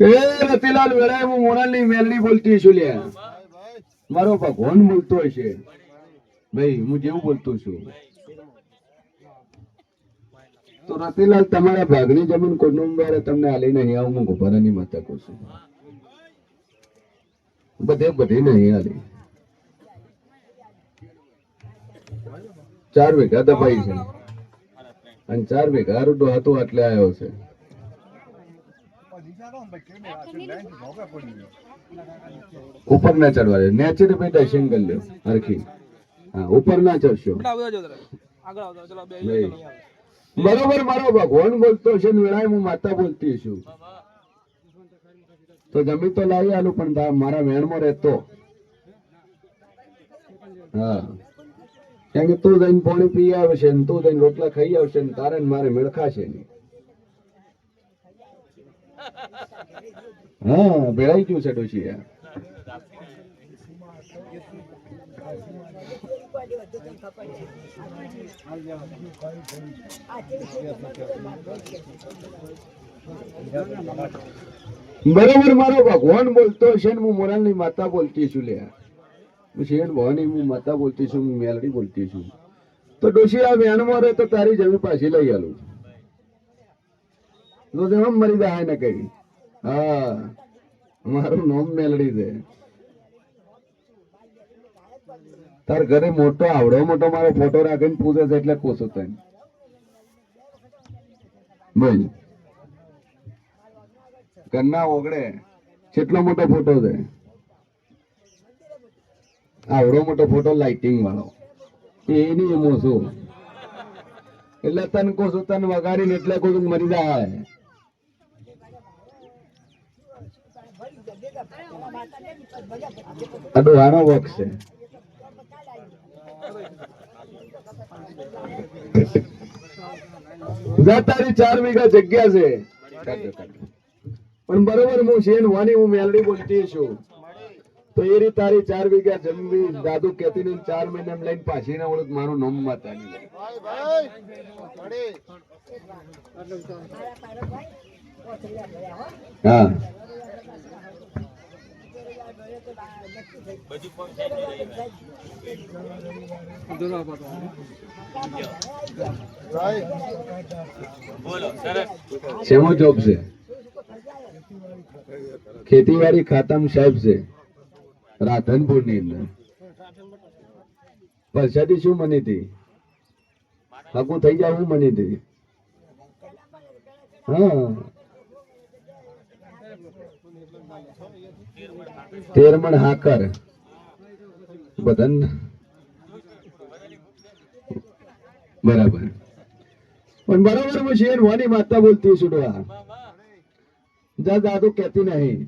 એ રતિલાલ વેળાએ હું મોનાલની મેલની બોલતી છું લે મારો ભગવાન બોલતો હશે ભાઈ, હું જેવું બોલતો છું. તો રતિલાલ, તમારા ભાગની જમીન કુટુંબવાળે તમને આલી નહીં આવું હું ગોપારાની માતા કહું છું. બધે બધી નહીં આલી. ચાર વીઘા દબાઈ છે. અને ચાર વીઘા રૂડો હતો એટલે આવ્યો છે. ઉપર ના ચડવા દે. નેચર બેટા સિંગલ લ્યો હરખી. હા ઉપર ના ચડશો. બરોબર મારો ભગવાન બોલતો છે વેળાએ હું માતા બોલતી છું. તો જમી તો લાવી આલું પણ મારા વેણમાં રહેતો. હા. કેમ કે તું જઈને પાણી પી આવશે ને તું જઈને રોટલા ખાઈ આવશે ને તારે મારે મેળખાશે નહીં. હા, ભેળાઈ ગયું છે ડોશી બરોબર, મારો ભગવાન બોલતો છે હું મોરાલની માતા બોલતી છું, લે. હું શેન ભવાની, હું માતા બોલતી છું, હું મેલડી બોલતી છું. તો ડોશી, આ વેણમાં રહે તો તારી જમીન પાછી લઈ આલું તો તે મરી જાય ને કઈ. હા. મારું નામ મેલડી છે. તાર ઘરે મોટો આવડો મોટો મારો ફોટો રાખીને પૂછે છે એટલે કોસો હતો બોલ. કન્ના ઓગળે કેટલો મોટો ફોટો છે? આવડો મોટો ફોટો લાઇટિંગ વાળો. એની એમો છું. એટલે તન કોશું તન વગાડીને એટલે કોઈ મરી જાય. ડોહાનો વખ છે. તારી ચાર વીઘા જગ્યા છે. પણ બરોબર હું શેન વાની હું મેલડી બોલતી છું. તો એ રીતે તારી ચાર વીઘા જમીન દાદુ કેતી ને ચાર મહિના લઈને પાછી ના વળત મારું નામ માતાની હા. શેમો જોબ છે? ખેતીવાડી ખાતામાં સાહેબ છે રાધનપુરની અંદર. પરસાદી શું મની હતી? હકું થઈ જાય હું મની હતી? હા. તેરમણ હાકર. બદન બરાબર. પણ બરાબર હું છે વાની માતા બોલતી છુડવા જા દાદુ કહેતી નહીં.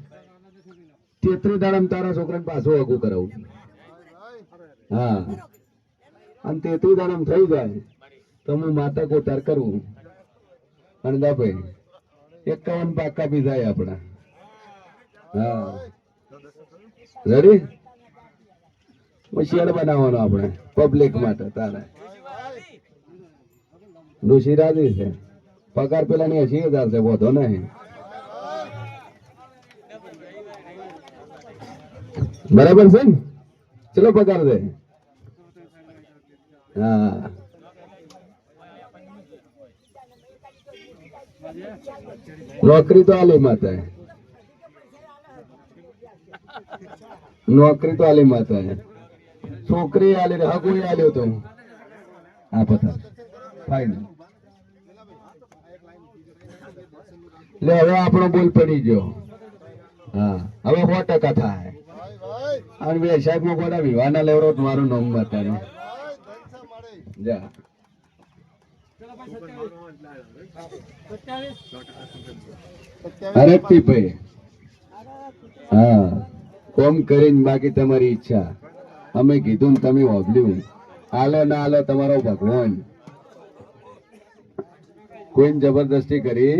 તેત્રી દાડમ તારા છોકરાને પાછું આગું કરાવું. હા. અને તેત્રી દાડમ થઈ જાય તો હું માતા કોતાર કરું. અને દાભાઈ એકાવન પાકા બી જાય આપણા. હા. રેડી હોશિયાર બનાવવાનો આપણે પબ્લિક માટે, તારે. ડોશી રાજી છે. પગાર પેલા ની એસી હજાર છે, વધો નહીં. બરાબર છે ને? ચલો પગાર દે. હા. નોકરી તો આલી માતા નોકરી તો આલી માતા છોકરી આલી રે હગું આલ્યો તો. હા પતા ફાઈન લે, હવે આપણો બોલ પડી ગયો. હા, હવે સો ટકા થાય. અને બે સાહેબમાં ગોડા વિવાના લેવરો મારું નામ બતાવે જા. અરે ભાઈ હા. કોમ કરીને બાકી તમારી ઈચ્છા. અમે કીધું તમે ઓબલ્યું આલો ના આલો તમારો ભગવાન. કોઈને જબરદસ્તી કરી?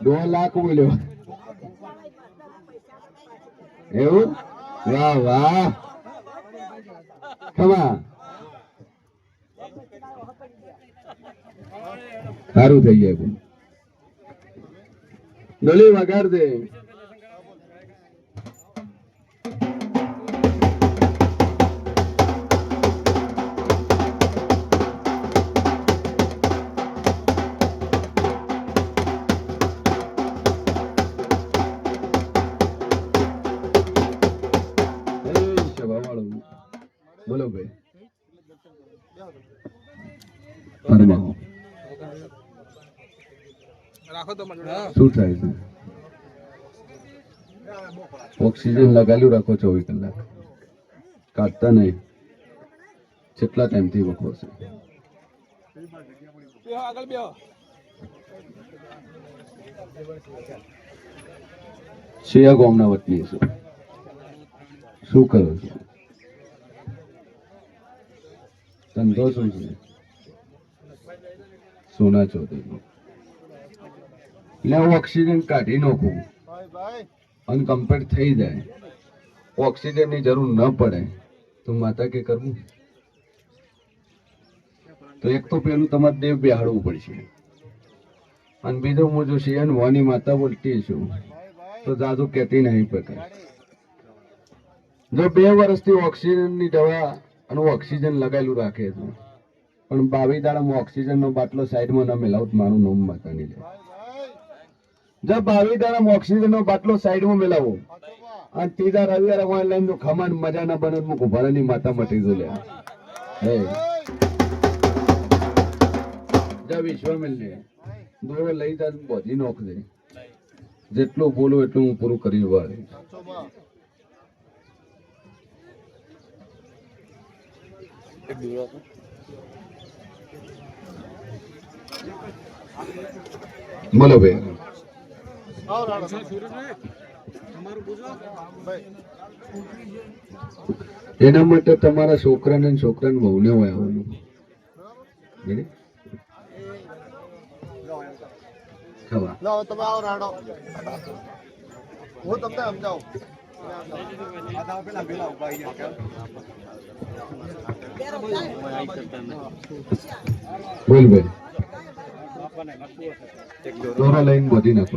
દોઢ લાખ બોલ્યો એવું? વાહ વાહ. ખમા. સારું થઈ જાય ડોલી વગાડ દે. શું થાય છે? ઓક્સિજન લગાડ્યું રાખો ચોવીસ કલાક. કાઢતા નહીં. કેટલા ટાઈમથી વખો છે. શિયા ગોમના વતની છું. શું કરો છો? ધંધો શું છે? સોના ચોધરી. એટલે હું ઓક્સિજન કાઢી નાખું. અનકમ્પ્લીટ થઈ જાય. ઓક્સિજનની જરૂર ન પડે. તો માતા કે કરવું? તો એક તો પેલું તમારે દેવ બિહાડવું પડશે. અને બીજું હું જો શિયન વાની માતા બોલતી છું તો જાદુ કહેતી નહીં પકડ જો બે વર્ષથી ઓક્સિજનની દવા અને ઓક્સિજન લગાવેલું રાખે છે. પણ બાવી દાડામાં ઓક્સિજનનો બાટલો સાઈડમાં ન મેલાવું મારું નામ માતાની લે. જો બાવી ઓક્સિજન નો બાટલો સાઈડમાં મેલાવો. અને ત્રીજા રવિવારે વાણ લઈને તો ખમાન મજા ના બને તો ઘુભારાની માતા મટી ગયો લે હે. જા વિશ્વ મિલ લે દોરો લઈ જા બોધી નોખ દે. જેટલું બોલું એટલું હું પૂરું કરી વાળે બોલો ભાઈ એના માટે તમારા છોકરાને છોકરાને વહુને હોય આવવાનું તમે આવો રાડો હું તમને સમજાવું. બોલ ભાઈ. દોરો લઈને બોધી નાખો.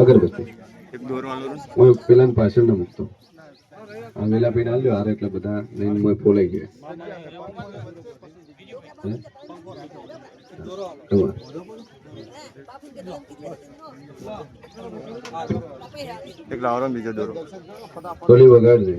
અગરબત્તી હું પેલા પાછળ ના મૂકતો. આ વેલા પીને આલ્યો હારે એટલે બધા નહીં મેં ફોલાઈ ગયા. એક લાવો બીજો દોરો. ટોલી વગાડજે.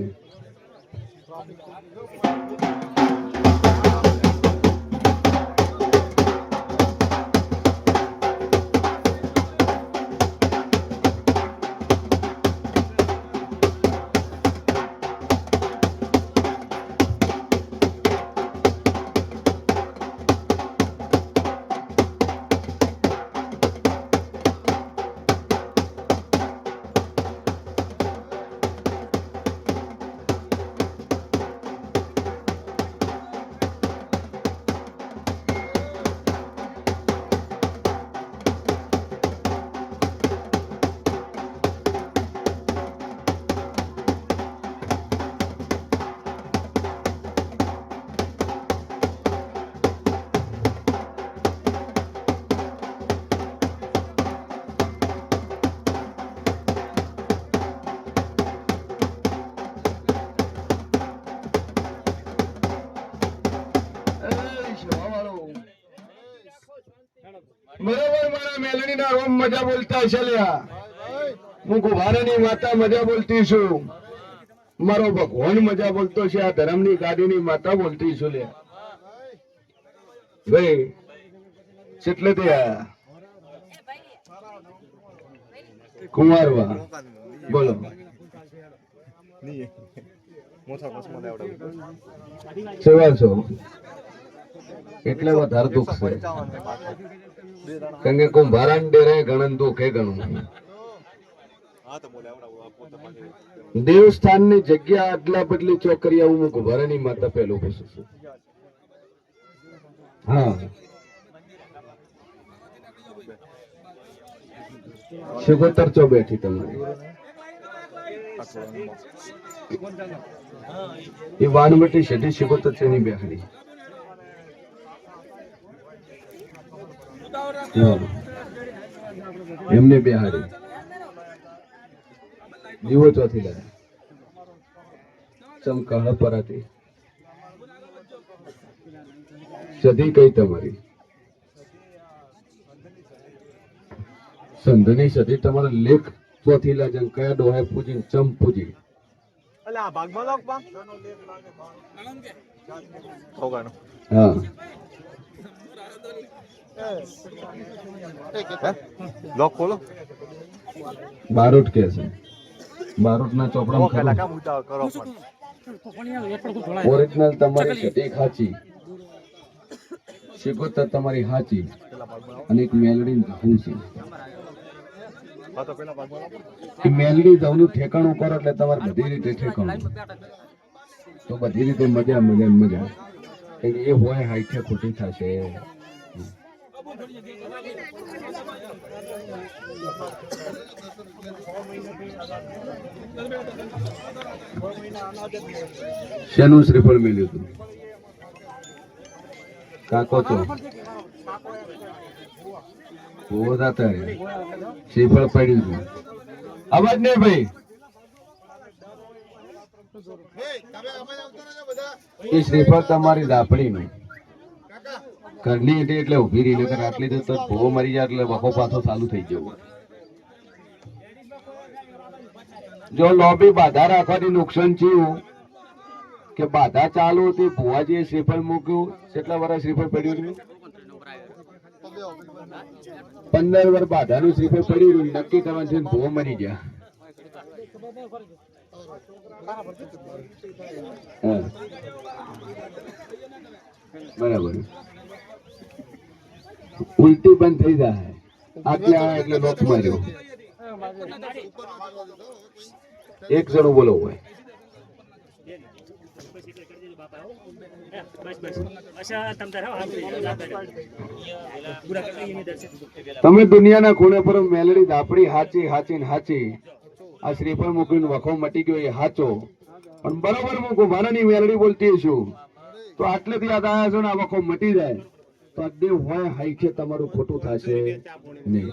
ના રોમ મજા બોલતા છે હું કુભારાની માતા મજા બોલતી છું. મારો ભગવાન મજા બોલતો છે, આ ધર્મની ગાડીની માતા બોલતી છું લ્યા. ભાઈ, કેટલે ત્યાં કુંવારવા. બોલો. સેવા છો એટલે વધારે દુઃખ છે. કારણ કે કુંભારાન ડેરે ગણન દુઃખ ઘણું દેવસ્થાનની જગ્યા આટલા બદલી ચોકરી આવું હું કુંભારાની માતા પહેલું પૂછું છું. હા. શિકોતર ચો બેઠી તમારી. એ વાનવટી શેઠી શિકોતર છે ની બેહડી એમને બેહાડી જીવો ચોથી લાગે ચમકાળ પરાતી સદી કઈ તમારી. સંધની સદી તમારા લેખ ચોથી લાગે અને કયા ડોહે પૂજી ચમ પૂજી? હા. લોક ખોલો. બારોટ કે છે. બારોટ ના ચોપડા કરો પણ. ઓરિજિનલ તમારી એક હાચી. શીખોતર તમારી હાચી. અને એક મેલડી ધવું છે. મેલડી ધવનું ઠેકાણું કરો એટલે તમારે બધી રીતે ઠેકાણું. તો બધી રીતે મજા મજા મજા. એ હોય હાઈઠે ખોટી થશે. શેનું શ્રીફળ મેલ્યું હતું? કાકો તો. બહુ શ્રીફળ પડ્યું હતું અવાજ નહીં ભાઈ. એ શ્રીફળ તમારી દાપડી નું ઘરની હતી એટલે ઊભી રહી નકર આટલી તો ભૂવો મરી જાય એટલે વખો પાછો ચાલુ થઈ જવું. જો લોબી બાધા રાખવાથી નુકસાન થયું કે બાધા ચાલુ હતી ભુવાજીએ શ્રીફળ મૂક્યું કેટલા વર્ષ શ્રીફળ પડ્યું હતું? પંદર વર્ષ બાધાનું શ્રીફળ પડ્યું હતું નક્કી કરવાનું છે ભુવો મરી ગયા. બરાબર. ઉલટી બંધ થઈ જાય. આટલે આ એટલે લોક માર્યો. એક જણું બોલો હોય. તમે દુનિયાના ખૂણે પર મેલડી દાપડી હાચી હાચી ને હાચી. આ શ્રીફળ મૂકીને વખો મટી ગયો એ હાચો. પણ બરોબર મૂકું, મારાની મેલડી બોલતી છું. તો આટલેથી યાદ આવ્યા છો ને આ વખો મટી જાય. તો આ દેવ હોય હાઈખે તમારું ખોટું થશે, નહીં.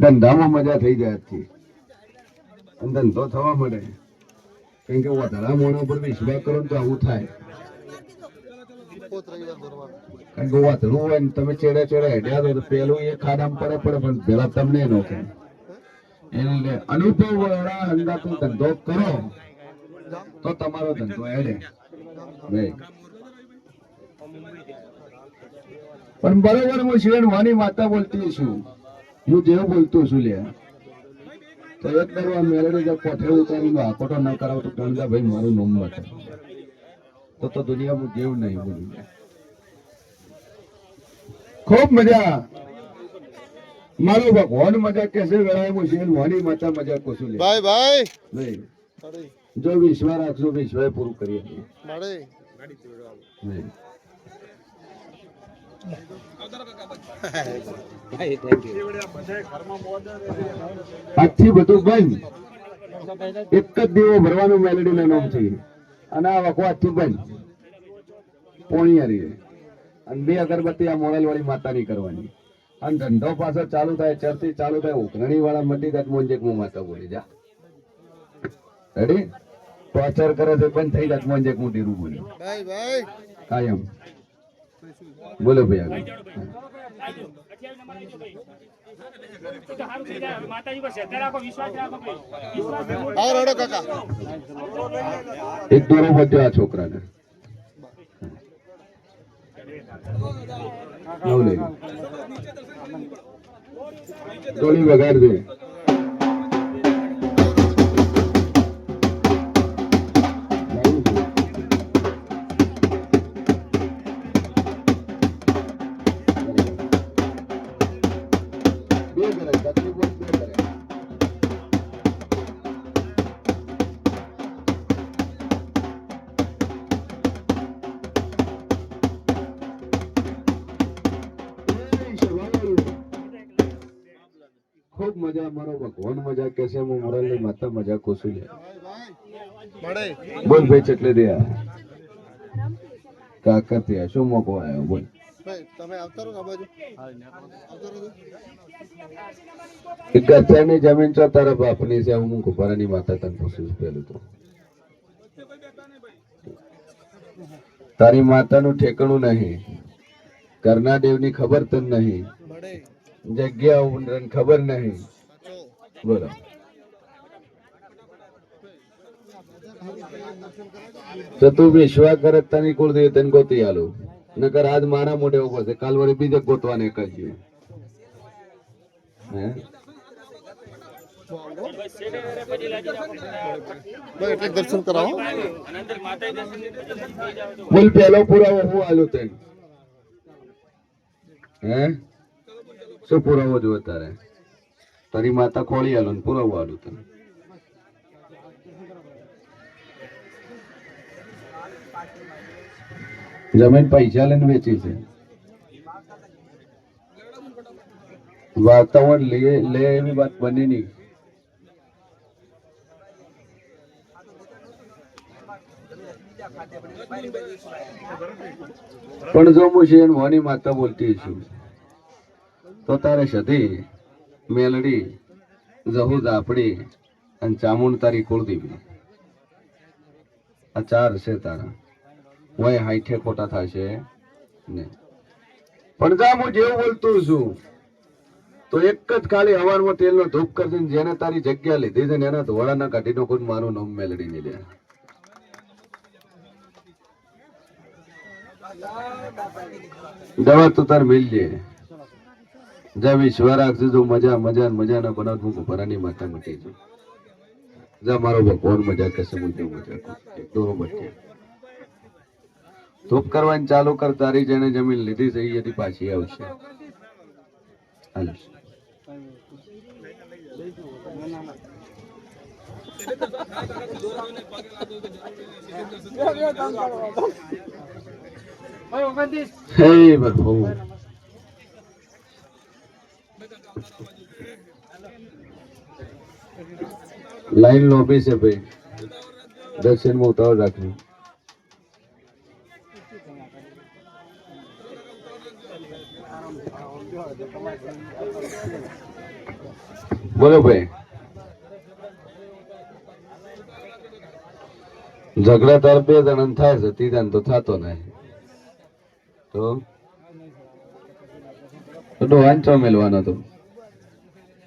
ધંધામાં મજા થઈ જાય ધંધો થવા મળે. કેમ કે વધારા મોણા પર વિશ્વાસ કરો તો આવું થાય. કારણ કે વાતડું હોય ને તમે ચેડે ચેડે હેડ્યા તો પેલું એ ખાડામાં પડે પડે, પણ પેલા તમને નો કે એને અનુભવ વાળા અંદાજ ધંધો કરો. તો તમારો ધંધો એડે પણ બરોબર હું શિવણ વાની માતા બોલતી છું. હું જેવું બોલતો છું લે તો એક દરવા મેળડી જો કોઠે ઉતારીને આકોટો ન કરાવ તો ગણજા ભાઈ મારું નોમ મટે તો તો દુનિયામાં જેવું નહીં બોલું. ખૂબ મજા. મારો ભગવાન મજા કેસે વેળાએ હું શિવન વાની માતા મજા કોશું લે ભાઈ ભાઈ. નહીં જો વિશ્વા રાખશો વિશ્વાસ પૂરું કરી આજથી બધું બંધ. એક જ દીવો ભરવાનું મેલેડી ના નામથી અને આ વખો આજથી બંધ. પોણિયારી અને બે અગરબત્તી આ મોડલ વાળી માતાની કરવાની. અને ધંધો પાછો ચાલુ થાય ચરતી ચાલુ થાય ઉઘરણી વાળા મટી જાય મોંજેક મુ માતા બોલી જા. રેડી ટોર્ચર કરે છે બંધ થઈ જાય હું ડીરું બોલ્યો ભાઈ ભાઈ. કાયમ. બોલો ભાઈ આગળ. એક દોરો વધ્યો આ છોકરાને. લઈ વગાડ દે. ખૂબ મજા મારો ભગવાન મજા કે છે હું મોરલની માતા મજા કોસું લે. મળે. બોલ ભાઈ ચટલે દે આ. કાકતિયા શું મોકો આવ્યો બોલ. રહો જમીન છો તારા બાપની છે હું કુપારાની માતા તને પૂછું પેલું તો. તારી માતાનું ઠેકાણું નહીં. કરના દેવની ખબર તને નહીં. જગ્યા ખબર નહીં. બોલો. તો તું વિશ્વા કરે તની કુળ દે તને ગોતી આલું. નકર આજ મારા મોઢે ઊભો છે. કાલ વળી બીજે ગોતવાને કરજો હે? દર્શન કરાવો. બોલ પેલો પુરાવો હું આલું તને. હે? શું પુરાવો જોવે તારે? તારી માતા ખોળી આલો પુરાવો આલું તને. જમીન પૈસા લઈને વેચી છે. વાતાવરણ લે લે એવી વાત બની નહીં. પણ જો હું શેન મોની માતા બોલતી છું. તારે સધી મેલડી, જહુ દાપડી અને ચામુંડ તારી કુળદેવી. આ ચાર છે તારા. વય હાઈઠે ખોટા થશે ને. પણ જા હું જેવું બોલતું છું, તો એક જ ખાલી હવારમાં તેલનો ધૂપ કરી દઈને જેને તારી જગ્યા લીધી છે ને એના ધોળાના કાઢીનો કોઈ મારું નામ મેલડી ને લે. દવા તો તાર મિલ લે જા વિશ્વા રાખજે જો મજા મજા મજાના બનાવ હું ભરાની માતા મટી છું. જા મારો ભગવાન મજા કરશે હું મજા દોરો બટકે ધૂપ કરવાની ચાલુ કર તારી જેને જમીન લીધી છે એ હજી પાછી આવશે. હે પ્રભુ લાઈન લોબી છે ભાઈ. દર્શનમાં ઉતાવળ રાખવી બોલો ભાઈ. ઝઘડા તાર બે જણા થાય છે ત્રીજા તો થતો નહીં. તો? વાંચો મેલવાનો તો.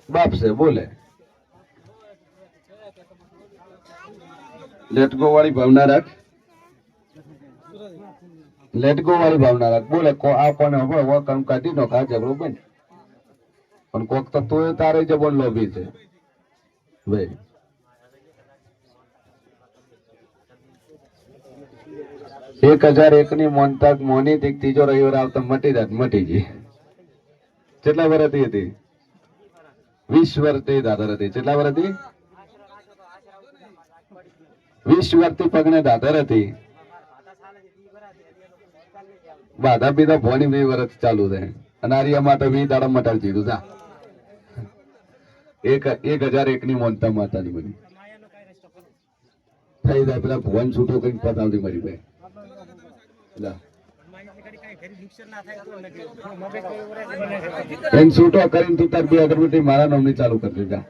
બાપ છે બોલે લેટગો વાળી ભાવના રાખ. લેટગો વાળી ભાવના રાખ. બોલે આ કોને હવે હવે કામ કાઢી નો ઝઘડો બને પણ કોક તો તોય તારે જ બોલ લોભી છે. ભાઈ. એક હજાર એક ની મોનતાક મોની ત્રીજો રવિવાર આવતા મટી જાત, મટી ગઈ. કેટલા વર્ષથી હતી? વીસ વર્ષે દાદર હતી. કેટલા વર્ષથી વીસ વર્ષથી પગને દાદર હતી. બાધા પીધા ભોની બે વર્ષ ચાલુ છે. અને આરિયા માટે વી દાડા મટાડી દીધું. જા. એક એક હજાર એક ની મોનતા માતાની બની. થઈ જાય, પેલા ભુવન છૂટો કઈ પતાવતી મારી ભાઈ. એને છૂટો કરીને તું તાર બે અગરબત્તી મારા નામની ચાલુ કરી દેજા.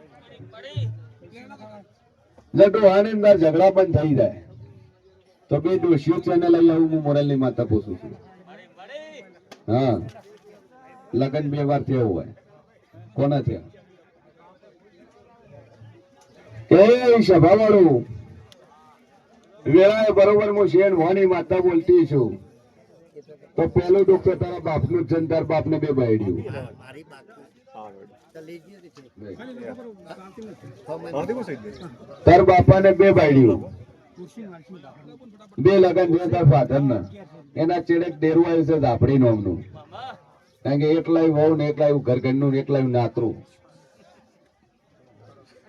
લડો આનંદદાર ઝઘડા પણ થઈ જાય. તો બે ડોશીઓ ચેનલ લઈ આવું હું મોરલની માતા પૂછું છું. હા. લગન બે વાર થયો હોય. કોના થયા? એ સભા વાળું વેળાએ બરોબર હું શેણ વાની માતા બોલતી છું. તો પેલું ડોક્ટર તારા બાપનું જ બાપ ને તારા બાપને બે બાયડ્યું તાર બાપાને બે બાયડ્યું બે લગન છે તાર ફાધર ના એના ચેડે ડેરું આવ્યું છે ઝાપડી નોમનું. કારણ કે એકલાય વહુ ને એકલાય ઘર ઘરનું ને એકલાય નાતરું.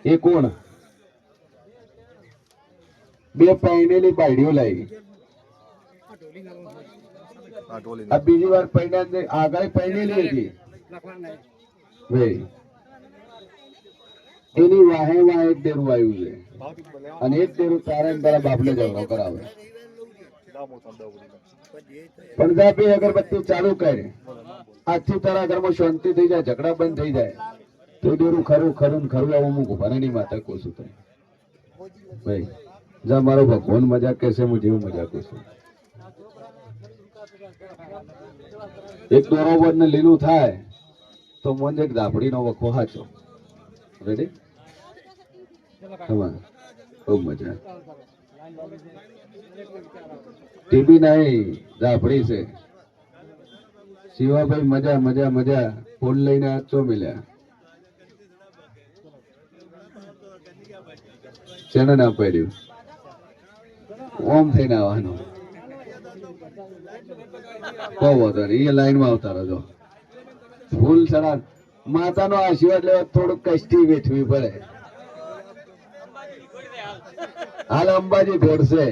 એ કોણ? બે પૈણેલી બાયડીઓ લાવી આ બીજી વાર પૈણા આગળ પૈણેલી હતી? ભાઈ એની વાહે વાહે એક ડેરું આવ્યું છે. અને એક ડેરું તારા તારા બાપને ઝઘડો કરાવે. પંજાબી અગરબત્તી ચાલુ કરે. આજથી તારા ઘરમાં શાંતિ થઈ જાય ઝઘડા બંધ થઈ જાય. તો ડેરું ખરું ખરું ને ખરું આવું હું ભરાની માતા કોશું છું તને ભાઈ જા મારો ભગવાન મજાક કહેશે હું જેવું મજાક કહું છું એક બરોબર ને લીલું થાય, તો મને એક ધાપડીનો વખો હાચો. રેડી તમારે મજા. ટીબી નહીં ધાપડી છે. શિવાભાઈ મજા મજા મજા. ફૂલ લઈને આચો મિલ્યા. શેને ના પડ્યું? ઓમ થઈને આવવાનું. કહો વાંધો. નહીં એ આશીર્વાદ લેવા થોડુંક કષ્ટી વેઠવી પડે. હાલ અંબાજી ઘોડશે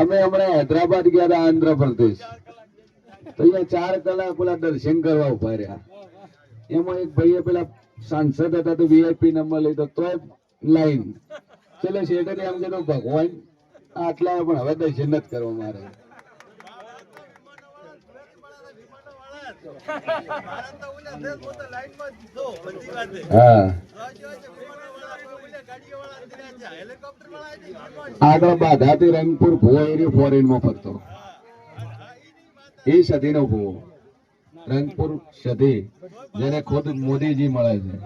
અમે હમણાં હૈદરાબાદ ગયા હતા આંધ્રપ્રદેશ. તો અહીંયા ચાર કલાક પેલા દર્શન કરવા ઊભા રહ્યા. એમાં એક ભાઈએ પેલા સાંસદ હતા તો વીઆઈપી નંબર લીધો. તોય લાઈન ચલો શેઠે એમ કીધું, ભગવાન આટલા પણ હવે કઈ જન્નત કરવા મારે. આગળ બાધાથી રંગપુર ભૂવો એરિયો ફોરેનમાં ફરતો. એ સદીનો ભૂવો. રંગપુર સદી જેને ખુદ મોદીજી મળે છે.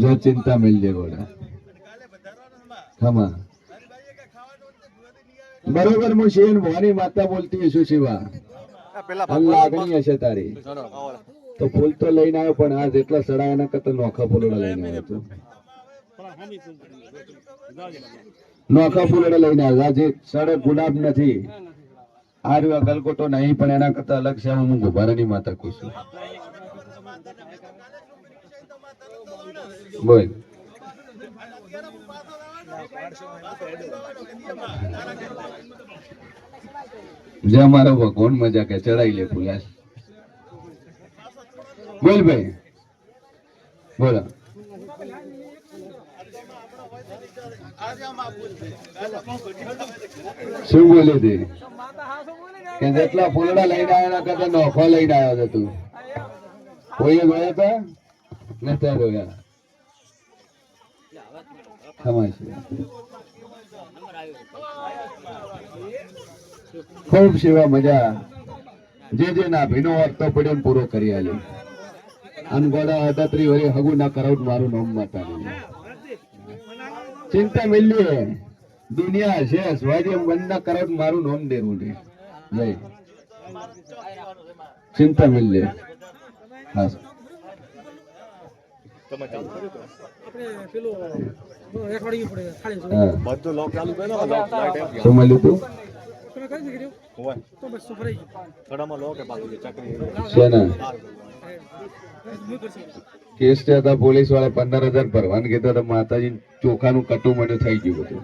જો ચિંતા મિલજે ગોડા. ખમા બરોબર હું છે ભવાની માતા બોલતી શું શિવા? લાગણી હશે તારી. તો ફૂલ તો લઈને આવ્યો પણ આ જેટલા સડા એના કરતા નોખા ફૂલડા લઈને આવ્યો નોખા ફૂલડા લઈને આવ્યો. આજે જે સડક ગુલાબ નથી. આ રહ્યો ગલગોટો નહીં પણ એના કરતા અલગ છે. હું ગુભારાની માતા કહું છું. બોલ. જે મારો ભગવાન મજા કે ચડાઈ લે ફુલાસ બોલ ભાઈ. બોલો. શું બોલે તે? કે જેટલા ફૂલડા લઈને આવ્યા કરતા નોખો લઈને આવ્યો હતો તું. કોઈએ જોયા હતા? નતા ખૂબ સેવા મજા. જે જે ના ભીનો અર્થ પડ્યો ને પૂરો કરી આલ્યો. અનગોડા અડત્રી વરે હગુ ના કરાઉટ મારું નામ માતા ચિંતા મિલ્લી દુનિયા છે સ્વાજી બંધ ના કરાઉટ મારું નામ દેવું છે. જય. ચિંતા મિલ્લી હા. આપણે પેલું અઠવાડિયું પડે ખાલી બધું લોક ચાલુ કર્યો લાઈટ શું મળ્યું તું તમે કઈ દીકરીઓ હોય તો બસ તો ગયું? ઘડામાં લોક પાછું ચકરી શેના હું કરશે કેસ હતા પોલીસવાળા પંદર હજાર ભરવાનું કીધા તો માતાજી ચોખાનું કટું મળ્યું થઈ ગયું બધું.